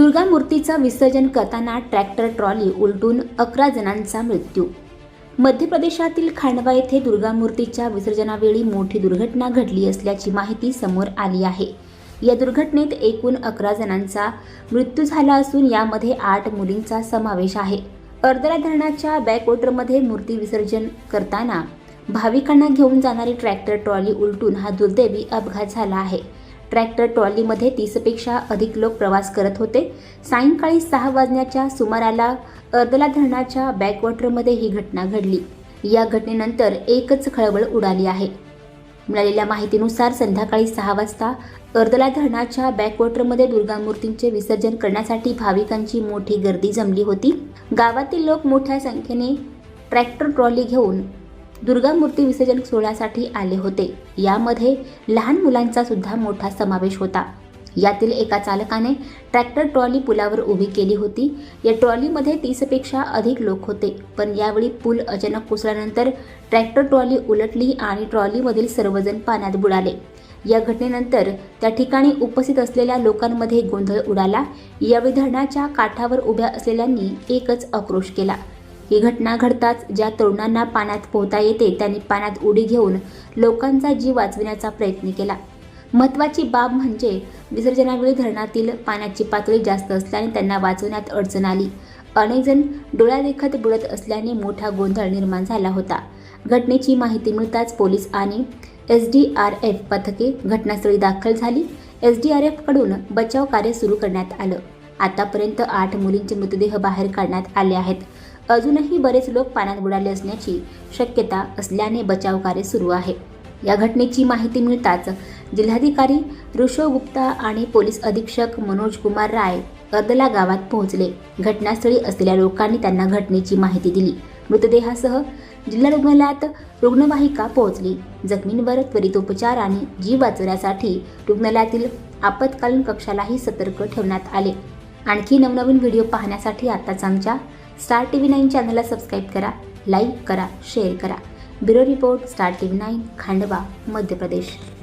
दुर्गा मूर्तीचं विसर्जन करताना ट्रॅक्टर ट्रॉली उलटून अकरा जणांचा मृत्यू. मध्य प्रदेशातील खांडवा येथे दुर्गा मूर्तीच्या विसर्जनावेळी मोठी दुर्घटना घडली असल्याची माहिती समोर आली आहे. या दुर्घटनेत एकूण अकरा जणांचा मृत्यू झाला असून यामध्ये आठ मुलींचा समावेश आहे. अर्धरा धरणाच्या बॅकवॉटरमध्ये मूर्ती विसर्जन करताना भाविकांना घेऊन जाणारी ट्रॅक्टर ट्रॉली उलटून हा दुर्दैवी अपघात झाला आहे. ट्रॅक्टर ट्रॉलीमध्ये तीसपेक्षा अधिक लोक प्रवास करत होते. सायंकाळी सहा वाजण्याच्या सुमाराला अर्दला धरणाच्या बॅकवॉटरमध्ये ही घटना घडली. या घटनेनंतर एकच खळबळ उडाली आहे. मिळालेल्या माहितीनुसार संध्याकाळी सहा वाजता अर्दला धरणाच्या बॅकवॉटरमध्ये दुर्गा मूर्तींचे विसर्जन करण्यासाठी भाविकांची मोठी गर्दी जमली होती. गावातील लोक मोठ्या संख्येने ट्रॅक्टर ट्रॉली घेऊन दुर्गा मूर्ती विसर्जन सोहळ्यासाठी आले होते. यामध्ये लहान मुलांचा सुद्धा मोठा समावेश होता. यातील एका चालकाने ट्रॅक्टर ट्रॉली पुलावर उभी केली होती. या ट्रॉलीमध्ये तीसपेक्षा अधिक लोक होते. पण यावेळी पूल अचानक कोसळल्यानंतर ट्रॅक्टर ट्रॉली उलटली आणि ट्रॉलीमधील सर्वजण पाण्यात बुडाले. या घटनेनंतर त्या ठिकाणी उपस्थित असलेल्या लोकांमध्ये गोंधळ उडाला. यावेळी धरणाच्या काठावर उभ्या असलेल्यांनी एकच आक्रोश केला. ही घटना घडताच ज्या तरुणांना पाण्यात पोहता येते त्यांनी पाण्यात उडी घेऊन लोकांचा जीव वाचविण्याचा प्रयत्न केला. महत्त्वाची बाब म्हणजे विसर्जनावेळी धरणातील पाण्याची पातळी जास्त असल्याने त्यांना वाचवण्यात अडचण आली. अनेक जण डोळ्यादेखत बुडत असल्याने मोठा गोंधळ निर्माण झाला होता. घटनेची माहिती मिळताच पोलीस आणि एस डी आर एफ पथके घटनास्थळी दाखल झाली. एस डी आर एफकडून बचाव कार्य सुरू करण्यात आलं. आतापर्यंत आठ मुलींचे मृतदेह बाहेर काढण्यात आले आहेत. अजूनही बरेच लोक पाण्यात बुडाले असण्याची शक्यता असल्याने बचाव कार्य सुरू आहे. या घटनेची माहिती मिळताच जिल्हाधिकारी ऋषव गुप्ता आणि पोलीस अधीक्षक मनोज कुमार राय अर्दला गावात पोहोचले. घटनास्थळी असलेल्या लोकांनी त्यांना घटनेची माहिती दिली. मृतदेहासह जिल्हा रुग्णालयात रुग्णवाहिका पोहोचली. जखमींवर त्वरित उपचार आणि जीव वाचवण्यासाठी रुग्णालयातील आपत्कालीन कक्षालाही सतर्क ठेवण्यात आले. आणखी नवनवीन व्हिडिओ पाहण्यासाठी आताच आमच्या स्टार टी व्ही नाईन चॅनलला सबस्क्राईब करा लाईक करा शेअर करा. Bureau report Star T V nine Khandwa Madhya Pradesh.